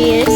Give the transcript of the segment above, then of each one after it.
Yes.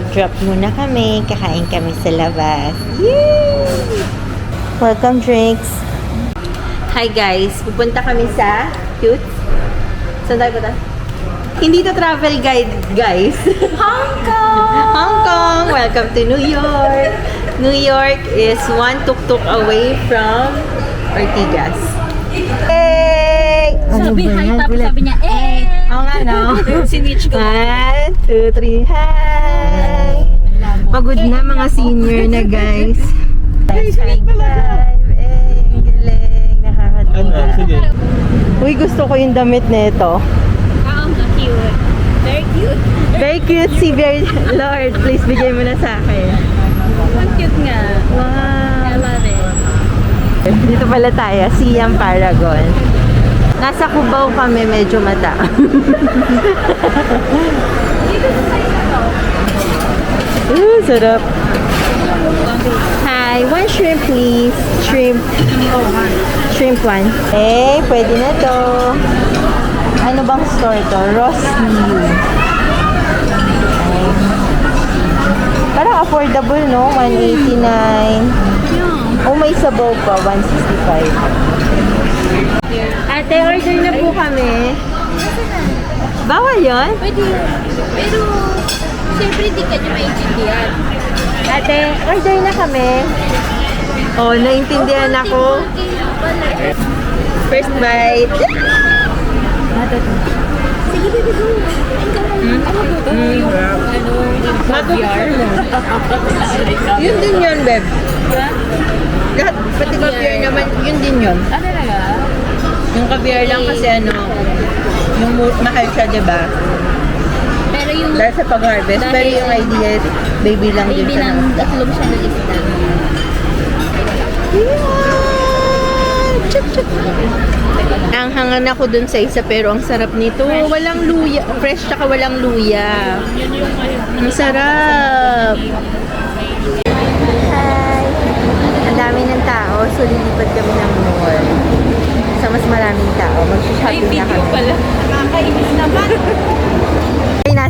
Backdrop muna kami. Kakain kami sa labas. Yay! Welcome drinks. Hi guys, pupunta kami sa Cute. Saan tayo punta? Hindi to travel guide, guys. Hong Kong! Hong Kong! Welcome to New York. New York is one tuk-tuk away from Ortigas. Hey! Sabi hi, tapos sabi niya, eh! Oo nga, no? Sinitch ko. One, two, three, hi! Pagod na mga senior na guys. Five! Eh, ang galing. Nakakatawa. sige. Uy, gusto ko yung damit na ito. Oo, cute. Very cute. Very cute si Bear. Lord, please bigay mo na sa akin. Ang cute nga. I Wow! love it. Dito pala tayo, Siam Paragon. Nasa Cubao kami, medyo mata. Ooh, sarap. Hi, one shrimp please. Shrimp. Shrimp one. Eh, pwede na to. Ano bang store to? Ross New. Parang affordable, no? 189. Oh, may sabaw pa. 165. Ate, order na po kami. Bawal yun? Pwede. Pero, siyempre hindi ka niya maintindihan. Ate, order na kami. Oh, naintindihan ako. First bite. Sige, baby, go. Hmm? Ano ba to? Yung, ano, yung caviar. Yun din yun, Beb. Lahat, pati caviar naman, yun din yun. Ah, talaga? Yung caviar lang kasi ano, yung mahal siya, di ba? Pero yung Dahil sa pag-harvest. Pero Dahil- yung idea is, baby lang din baby siya. ng ng- tatlong siya ng isda. Chup, chup. Ang hangan ako dun sa isa pero ang sarap nito. Walang luya. Fresh tsaka walang luya. Ang sarap. Hi. Ang dami ng tao. So lilipad kami ng mall. Sa mas maraming tao. Mag-shopping na kami. Nakakainis naman.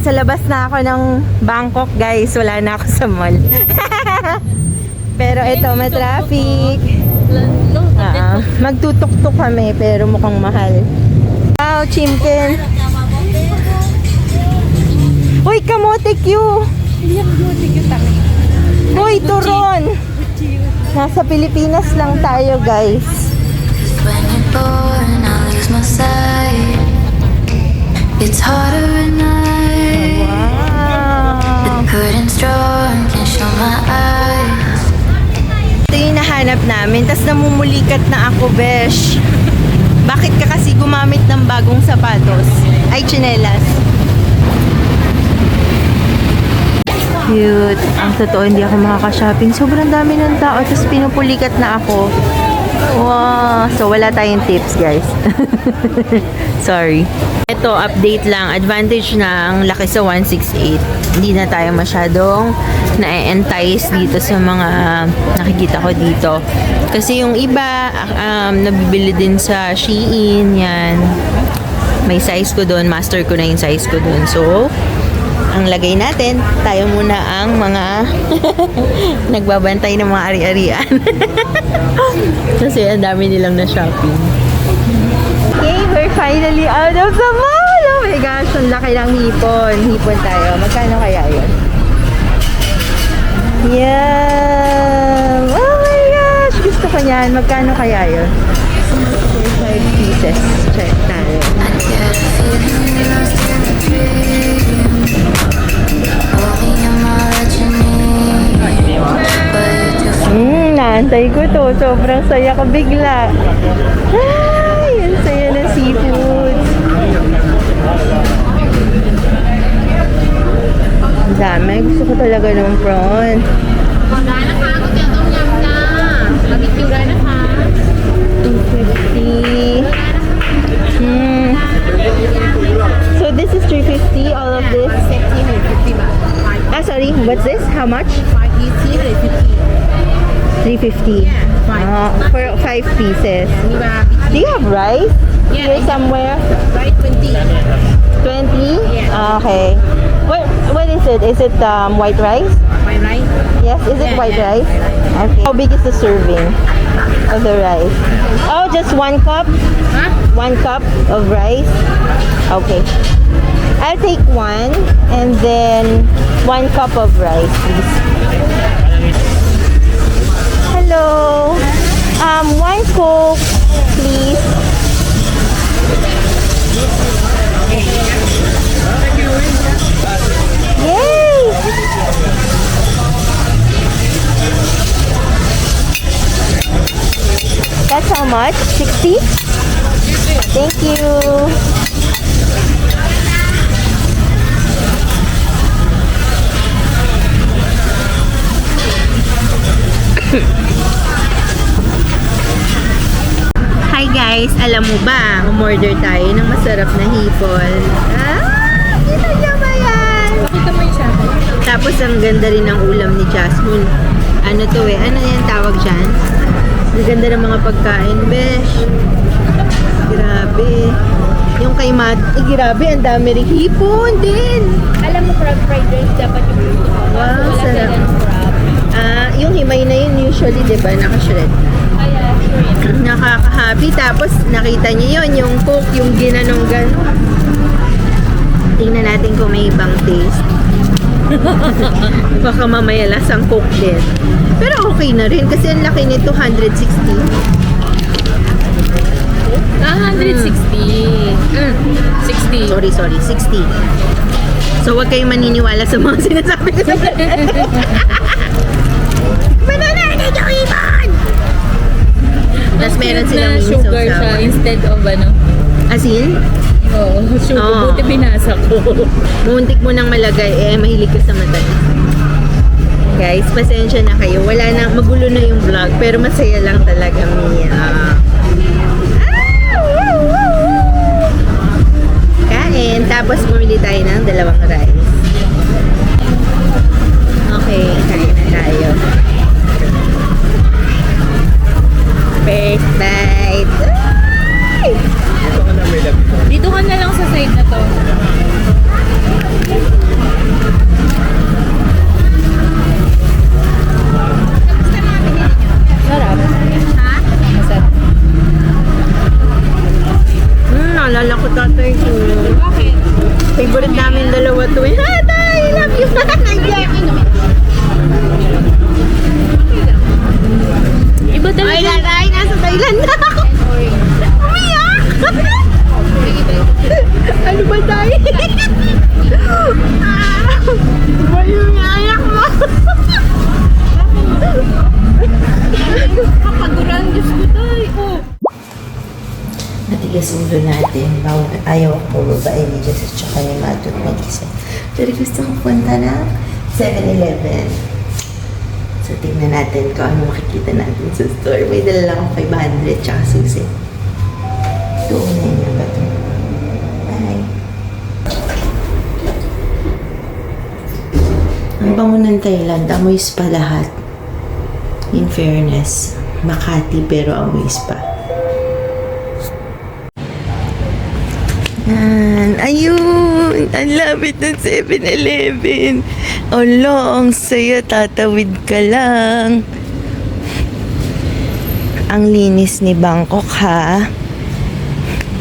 Nasa labas na ako ng Bangkok, guys. Wala na ako sa mall. pero ito, may traffic. No, Ah, magtutok-tok kami pero mukhang mahal. Wow, chimken. Uy, kamote Q. Uy, turon. Nasa Pilipinas lang tayo, guys. I. It's harder at night. Drawn, can't show my eyes. Ito yung nahanap namin. Tapos namumulikat na ako, besh. Bakit ka kasi gumamit ng bagong sapatos? Ay, chinelas. Cute. Ang totoo, hindi ako makaka-shopping. Sobrang dami ng tao. Tapos pinupulikat na ako. Wow. So, wala tayong tips, guys. Sorry. Ito, update lang. Advantage ang laki sa 168. Hindi na tayo masyadong na-entice dito sa mga nakikita ko dito. Kasi yung iba, um, nabibili din sa Shein, yan. May size ko doon. Master ko na yung size ko doon. So, ang lagay natin, tayo muna ang mga nagbabantay ng mga ari-arian. Kasi ang dami nilang na shopping. Okay, we're finally out of the mall! Oh my gosh, ang laki ng hipon. Hipon tayo. Magkano kaya yun? Yeah! Oh my gosh! Gusto ko niyan. Magkano kaya yun? 5 pieces. Check tayo. Naantay ko to. Sobrang saya ko bigla. Ay, ang saya na seafoods. Ang dami. Gusto ko talaga ng prawn. Magkana ka ako dito ng yamda. Barbecue Fifty. Yeah, five. Uh, for five pieces. Do you have rice? Yeah, Here somewhere? Rice 20. 20? Yeah. Ah, okay. What what is it? Is it um, white rice? White rice? Yes, is it yeah, white yeah. rice? Okay. How big is the serving of the rice? Oh, just one cup? Huh? One cup of rice? Okay. I'll take one and then one cup of rice, please. Hello. Um, one coke, please. Yay! That's how much? 60? Thank you. Guys! Alam mo ba, umorder tayo ng masarap na hipon. Ah! Kita niyo ba yan? Kita mo yung shampoo? Tapos ang ganda rin ng ulam ni Jasmine. Ano to eh? Ano yan tawag dyan? Ang ganda ng mga pagkain, besh. Grabe. Yung kay Mat, eh, grabe, ang dami rin hipon din. Alam mo, crab fried rice dapat yung gusto ko. Wow, sarap. Ah, yung himay na yun usually, di ba, nakashred. Yun. Nakaka-happy. Tapos, nakita niyo yun, yung coke, yung ginanong gano'n. Tingnan natin kung may ibang taste. Baka mamaya lasang coke din. Pero okay na rin kasi ang laki nito, 160. Ah, 160. Mm. 60. Sorry, sorry, 60. So, huwag kayong maniniwala sa mga sinasabi ko sa Tapos meron silang na mini sugar siya instead of ano. Asin? Oo, sugar. Oo. Buti binasa ko. Muntik mo nang malagay, eh, mahilig ka sa mata. Guys, pasensya na kayo. Wala na, magulo na yung vlog, pero masaya lang talaga, Mia. Kain, tapos bumili tayo ng dalawang rice. Dito ka na lang sa side na to. Sarap. Masarap. Hmm, naalala ko tatay ko. Bakit? Favorite namin dalawa to eh. Ha, tay! I love you! Naiyak! Iba Ay, talaga. tatay! Nasa Thailand na ako! Ano ba tayo? ba yung iyak mo? Kapaguran, Diyos ko tayo. Oh. Matigas ulo natin. Bawal, ayaw ako babae ni Jess at saka ni Matot mag-isa. Pero gusto ko punta ng 7-Eleven. So, tingnan natin kung ano makikita natin sa store. May dala lang akong 500 tsaka susi. Tuunan niyo ba ito? Bye. Ang bango ng Thailand, amoy spa lahat. In fairness, Makati pero amoy spa. Yan. Ayun. Ang lapit ng 7-Eleven. Olo, ang saya. Tatawid ka lang. Ang linis ni Bangkok, ha?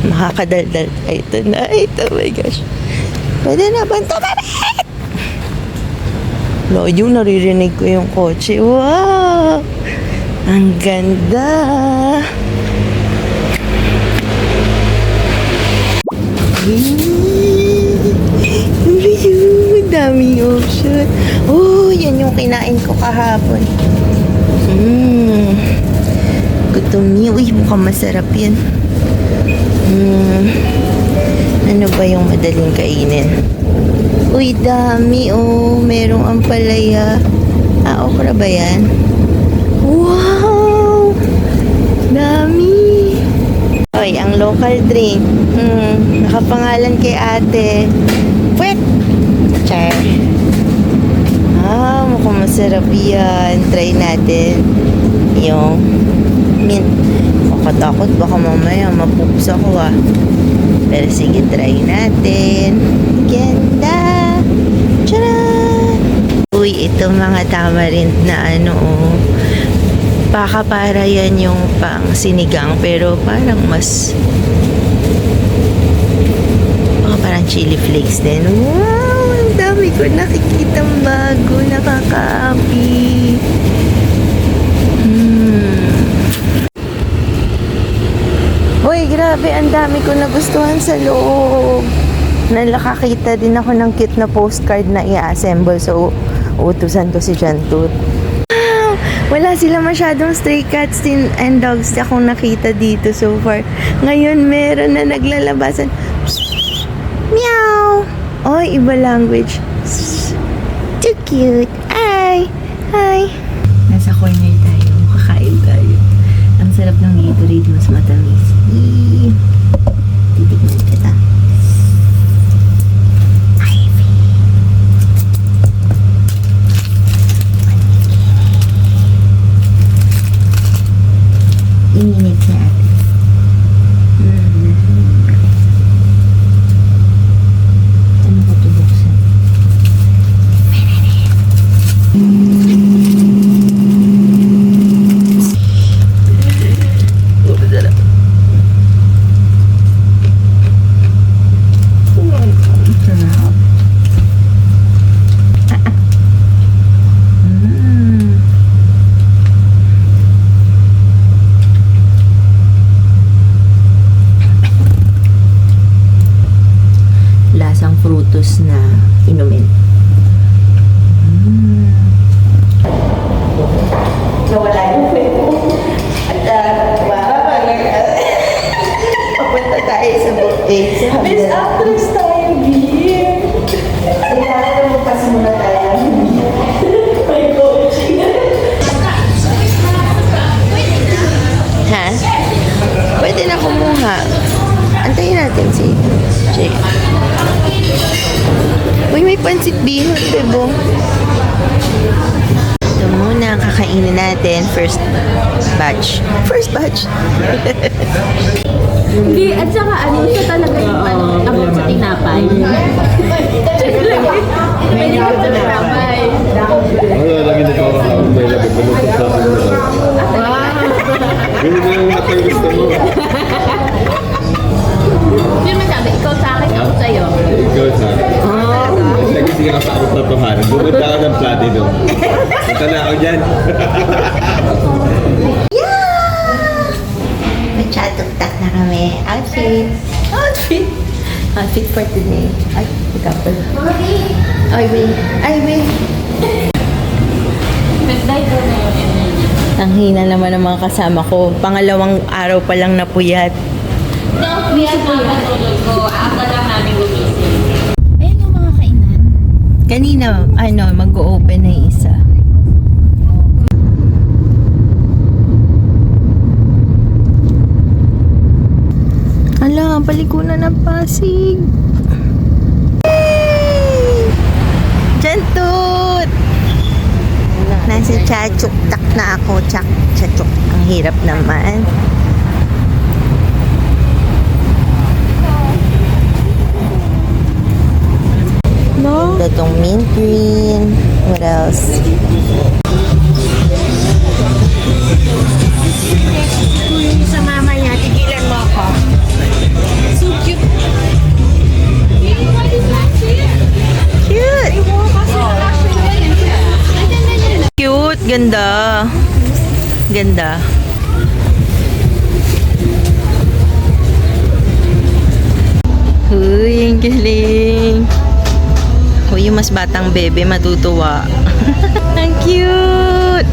Makakadaldal tayo tonight. Oh my gosh. Pwede na bang tumamit? Lo, yung naririnig ko yung kotse. Wow! Ang ganda! Daming option. Oh, yan yung kinain ko kahapon. Mmm. Gutom niya. Uy, mukhang masarap yan. Hmm. Ano ba yung madaling kainin? Uy, dami oh. Merong ampalaya. Ah, okra ba yan? Wow! Dami! Oy, ang local drink. Hmm, nakapangalan kay ate. Pwet! Char. Ah, mukhang masarap yan. Try natin. Yung mint. Makatakot baka mamaya mapups ako ah. Pero sige, try natin. Ganda! Uy, ito mga tamarind na ano oh. Baka para yan yung pang sinigang pero parang mas baka parang chili flakes din. Wow! Ang dami ko nakikita bago. Nakaka-happy. Hmm. Uy, grabe. Ang dami ko nagustuhan sa loob. Nalakakita din ako ng cute na postcard na i-assemble. So, utusan ko si Jantut. Wow! Wala sila masyadong stray cats din and dogs na akong nakita dito so far. Ngayon, meron na naglalabasan. Meow! Oy, iba language. Too cute. Hi! Hi! Nasa corner tayo. Kakain tayo. Ang sarap ng Gatorade, mas matamis. Yee! Titignan kita. Ivy! Ininit si ate. Mm. Ano ko ito buksan? Sarap. Mm. Lasang frutos na inumin. Mm. Nawala yung kwento. At uh, wow, papunta Sa Miss Actress tayo, Beer! Kailangan magpas muna tayo. May coaching. Pwede na kumuha. Antayin natin si Jay. Uy, may pansit bihon, bebo. Ito muna ang kakainin natin. First batch. First batch. Hindi, at saka ano, siya talaga yung ano, about sa tinapay. May about sa tinapay. Wala lagi na ikaw ang may nung pagsabi mo lang. Yun na yung nakay gusto mo. Hindi naman sabi, ikaw sa akin, ako sa'yo. Ikaw sa Lagi sige ka sa ako totohanan. Pumunta ka ng plati doon. Punta na ako dyan. May chatugtak na kami. Outfit. Outfit. Outfit for today. Ay, ikaw pala. Ay, wait. Ay, wait. Ang hina naman ng mga kasama ko. Pangalawang araw pa lang napuyat. Are nakatulog ko. Ako lang namin gumising. Yung mga kainan. Kanina, ano, mag-open na isa. Ala, palikunan ng Pasig. Jantut! Nasa chachuk tak na ako. Chak, chachuk. Ang hirap naman. No? Datong mint green. What else? Sa mama niya, tigilan mo ako. So cute. Cute! Cute! Ganda! Ganda. Huy! Galing. Yung mas batang bebe, matutuwa. Ang cute!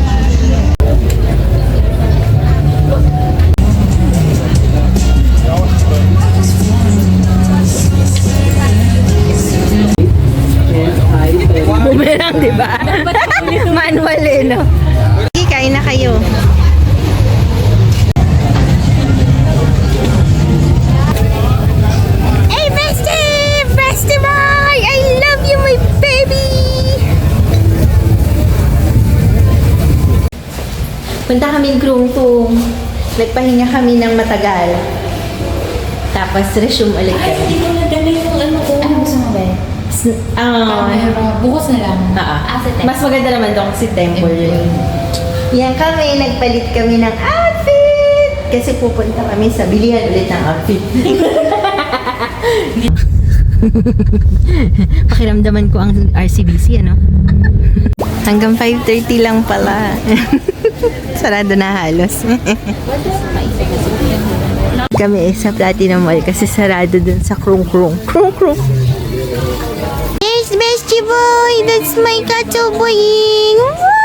Bumerang, di ba? Manual eh, no? Kain na kayo. Punta kami Krungtung. Nagpahinga kami ng matagal. Tapos resume ulit kami. Hindi ko nadala yung ano ko. Ano gusto mo ba? Ah, Bukas na lang. Ah, Ah, sa Mas maganda naman doon si Temple yun. Yan kami, nagpalit kami ng outfit! Kasi pupunta kami sa bilihan ulit ng outfit. Pakiramdaman ko ang RCBC, ano? Hanggang 5.30 lang pala. Sarado na halos. kami eh, sa Platinum Mall kasi sarado dun sa Krung Krung. Krung Krung. There's Bestie Boy! That's my katuboying! Wow!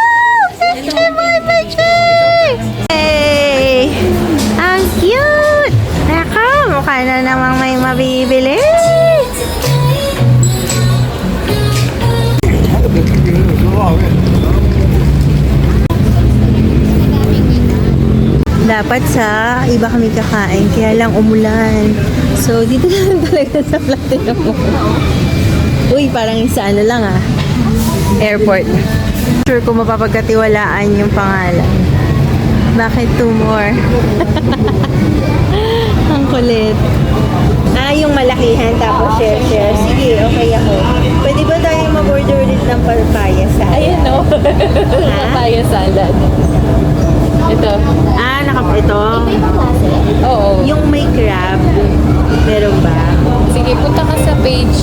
Dapat sa iba kami kakain, kaya lang umulan. So, dito lang talaga sa Platinum Mall. Uy, parang sa ano lang ah. Airport. Sure kung mapapagkatiwalaan yung pangalan. Bakit two more? Ang kulit. Ah, yung malakihan tapos share share. Sige, okay ako. Pwede ba tayong mag-order ulit ng papaya sa? Ayan o. Papaya salad. Ito. Ah, naka ito. Ibang klase? Oo. Yung may crab. Meron ba? Sige, punta ka sa page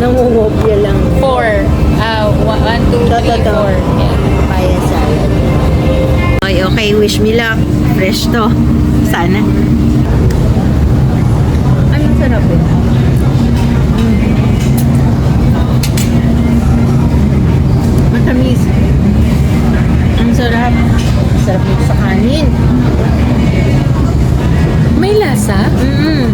Nangungopia lang. 4. Ah, 1, 2, Ito, 3, ito, ito. 4. Yan. Papaya salad. Okay, okay. Wish me luck. Fresh to. Sana. Anong sarap eh? Sarap nito sa kanin. May lasa? Mm.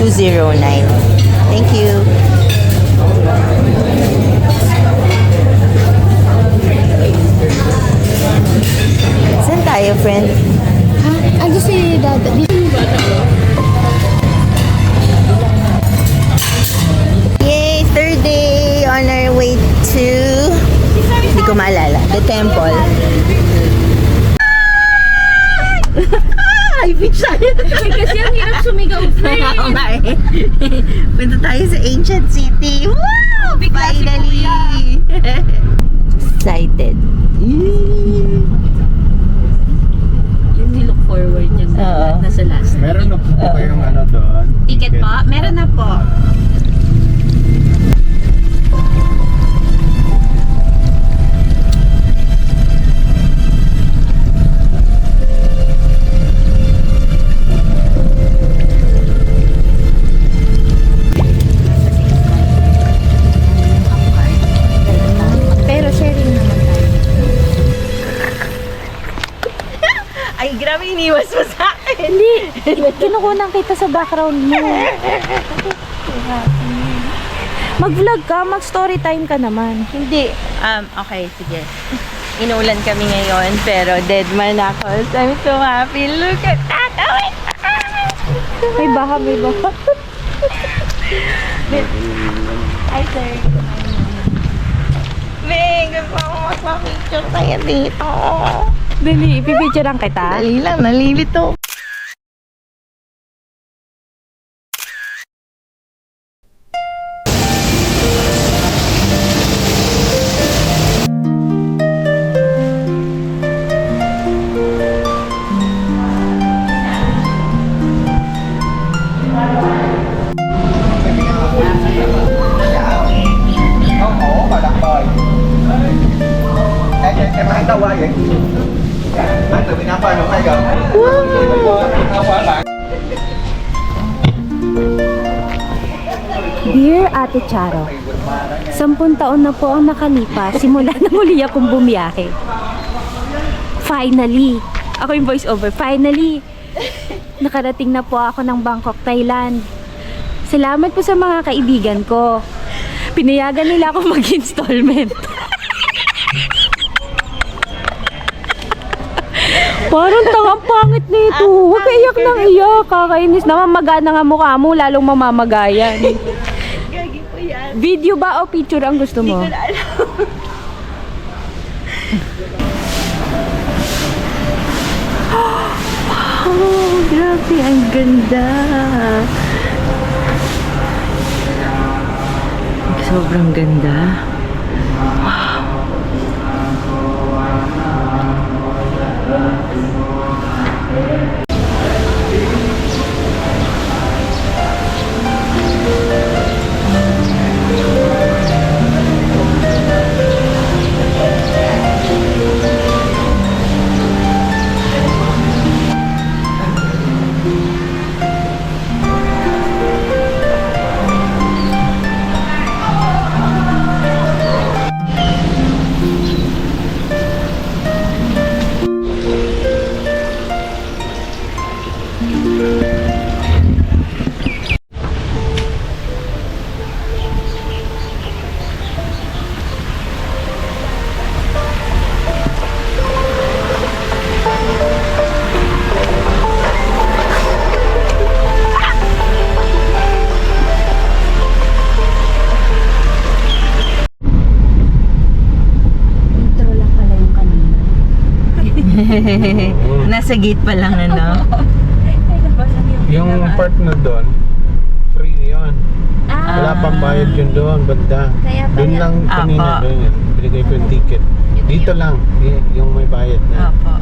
Two zero nine. Thank you. Ko maalala. The temple. Ay, picture! Kasi ang hirap sumigaw, Oo nga eh. Punta tayo sa ancient city. Wow! Finally! Excited. Yung nilook forward niya Oo. nasa last. Meron na po kayong ano doon? Ticket po? Meron na po. Iniwas mo sa akin. Hindi. Kinukunan kita sa background mo. Mag-vlog ka, mag-story time ka naman. Hindi. Um, okay, sige. Inulan kami ngayon, pero dead man ako. So, I'm so happy. Look at that! Oh my God! May baha, may baha. Hi, sir. Bing, gusto ko magpa-picture tayo dito. Dali, ipipicturean kita. Dali lang, nalilito. Ate Charo. Sampun taon na po ang nakalipas simula na muli akong bumiyahe. Finally! Ako yung voice over. Finally! Nakarating na po ako ng Bangkok, Thailand. Salamat po sa mga kaibigan ko. Pinayagan nila ako mag-installment. Parang tangang pangit nito. Huwag ka iyak ng iyak. Kakainis naman. Magana nga mukha mo. Lalong mamamagayan. Video ba o picture ang gusto mo? Hindi ko na alam. oh, grabe. Ang ganda. Sobrang ganda. Intro Nasa gate pa lang na, no? Yung part na doon, free yun. Wala pang bayad yun doon, banda. Kaya Doon lang kanina, Apa. doon yun. Binigay ko yung ticket. Dito lang, y- yung may bayad na. Opo.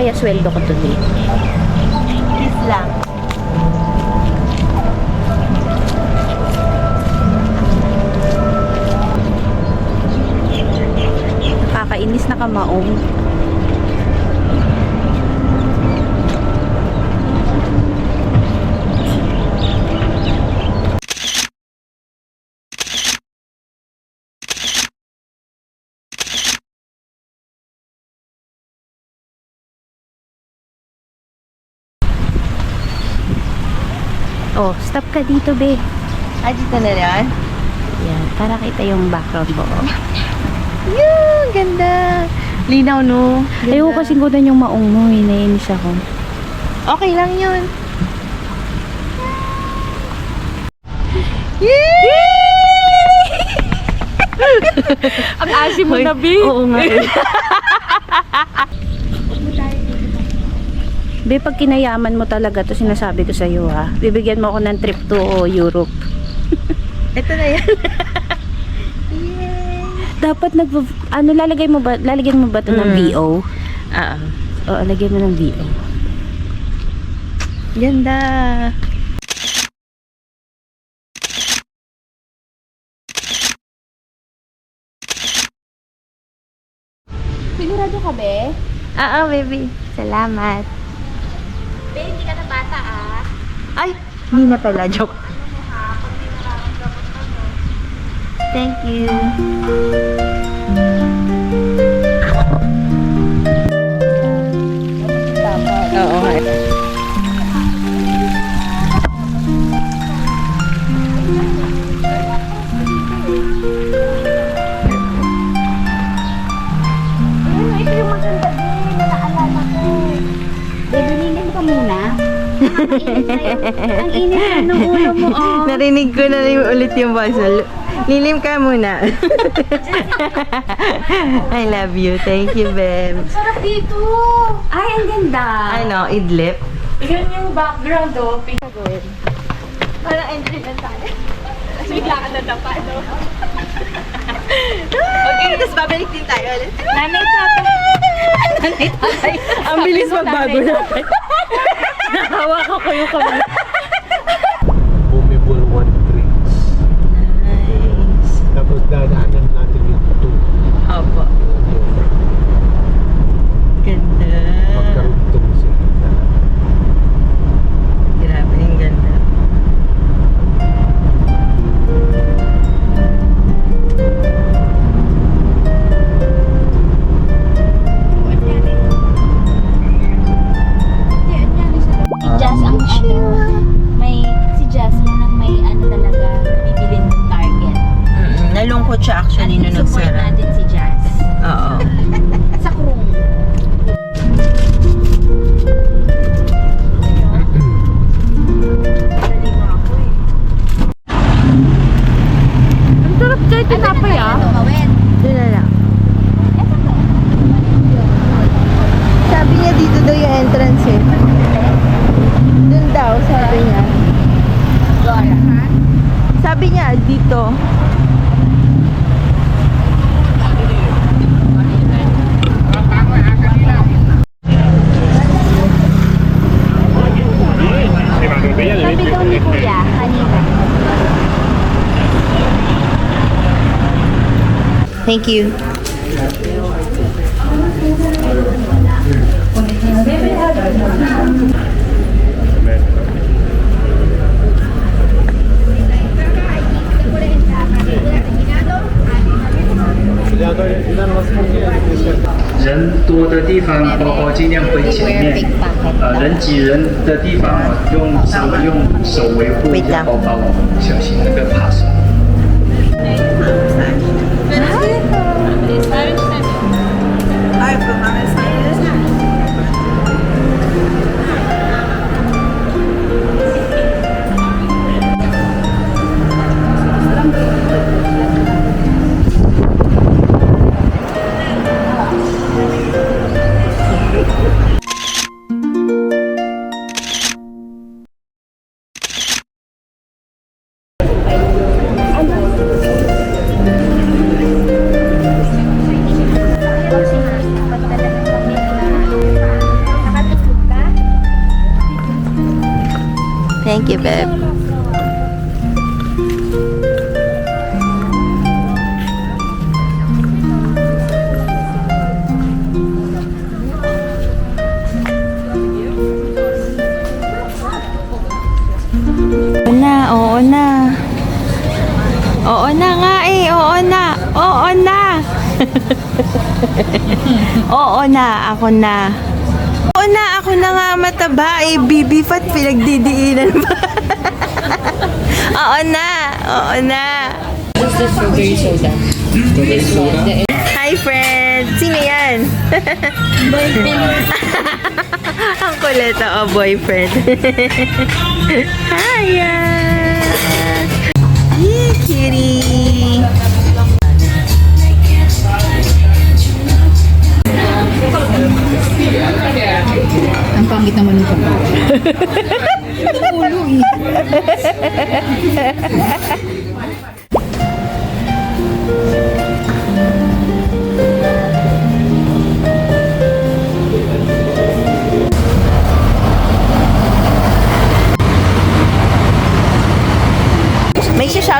Kaya sweldo ko today? Kiss lang. Nakakainis na kamaong. Oh, stop ka dito, be. Ah, dito na yan? Yan, para kita yung background mo. Yung ganda. Linaw, no? Ganda. Ayoko kasi gudan yung maong mo, eh. Nainis ako. Okay lang yun. Ang asim mo na, be. Oo nga. eh. Be, pag kinayaman mo talaga to sinasabi ko sa iyo ha. Bibigyan mo ako ng trip to oh, Europe. Ito na yan. Dapat nag ano lalagay mo ba lalagyan mo ba to ng Mm. VO? Ah, Oo, lagyan mo ng VO. ganda. Sigurado ka, be? Ah, baby. Salamat. Be, hindi ka na bata ah. Ay, hindi na pala. Joke. Thank you. Oo nga. Ano, Ang init na ng ulo mo, oh. Narinig ko na rin ulit yung voice. Lilim ka muna. I love you. Thank you, Bem. Sarap dito. Ay, ang ganda. Ano, idlip? Yan yung background, oh. Pagawin. Parang entry lang tayo. Tapos bigla ka na dapa, no? Okay, tapos babalik din tayo ulit. Nanay tatay. Nanay tatay. Ang bilis magbago natin. Nahawakan ko yung kamay. 我来 Thank you. 人多的地方，包包尽量背前面。呃，人挤人的地方，用手用手维护一下包包，小心那个扒手。Ako na. Oo na, ako na nga mataba eh, bibi fat pinagdidiinan pa. oo na, oo na. Hi friend! Sino yan? Ang kulit, oo, boyfriend. Hiya! Yee, cutie! Pangit naman nito.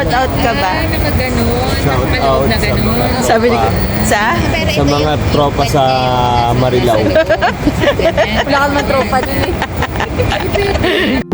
May shoutout ka ba? Shout out sa mga Sabi ni sa? sa mga tropa sa Marilao. Wala ka naman tropa dun eh.